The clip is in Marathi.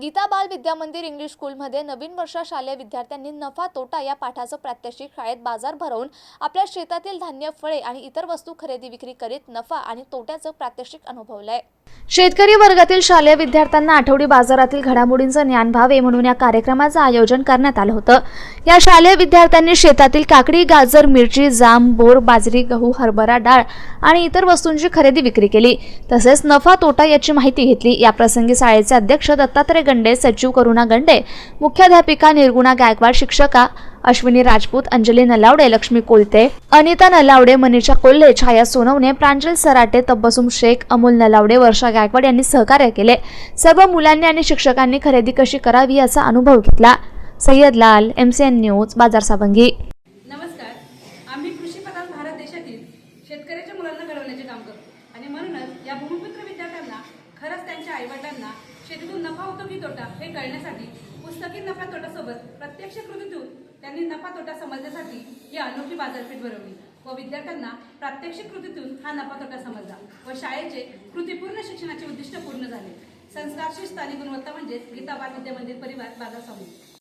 गीता बाल विद्या मंदिर इंग्लिश स्कूलमध्ये नवीन वर्षा शालेय विद्यार्थ्यांनी नफा तोटा या पाठाचं प्रात्यक्षिक शाळेत बाजार भरवून आपल्या शेतातील धान्य फळे आणि इतर वस्तू खरेदी विक्री करीत नफा आणि तोट्याचं प्रात्यक्षिक अनुभवलंय. शेतकरी वर्गातील शालेय विद्यार्थ्यांना आठवडी बाजारातील घडामोडींचं ज्ञान व्हावे म्हणून या कार्यक्रमाचं आयोजन करण्यात आलं होतं. या शालेय विद्यार्थ्यांनी शेतातील काकडी गाजर मिरची जाम बोर बाजरी गहू हरभरा डाळ आणि इतर वस्तूंची खरेदी विक्री केली. तसेच नफा तोटा याची माहिती घेतली. या प्रसंगी शाळेचे अध्यक्ष दत्तात्रय गंडे सचिव करुणा गंडे मुख्याध्यापिका निर्गुणा गायकवाड शिक्षका अश्विनी राजपूत अंजली नलावडे लक्ष्मी कोलते अनिता नलावडे मनीषा कोल्हे छाया सोनवणे प्रांजल सराटे तब्बसुम शेख अमोल नलावडे वर्षा गायकवाड यांनी सहकार्य केले. सर्व मुलांनी आणि शिक्षकांनी खरेदी कशी करावी याचा अनुभव घेतला. सय्यद लाल एम सी एन न्यूज बाजार सावंगी. नमस्कार. आम्ही भारत देशातील शेतकऱ्याच्या मुलांना घडवण्याचे काम करतो. आणि म्हणूनच या भूमिपुत्र विद्यार्थ्यांना खरंच त्यांच्या आईवडिलांना शेतीतून नफा होतो की तोटा हे कळण्यासाठी पुस्तकी नफा तोटासोबत प्रत्यक्ष कृतीतून त्यांनी नफा तोटा समजण्यासाठी ही अनोखी बाजारपेठ भरवली व विद्यार्थ्यांना प्रात्यक्षिक कृतीतून हा नफा तोटा समजला व शाळेचे कृतीपूर्ण शिक्षणाचे उद्दिष्ट पूर्ण झाले. संस्कारशी स्थानिक गुणवत्ता म्हणजेच गीता बाल विद्या मंदिर परिवार बाजार समूह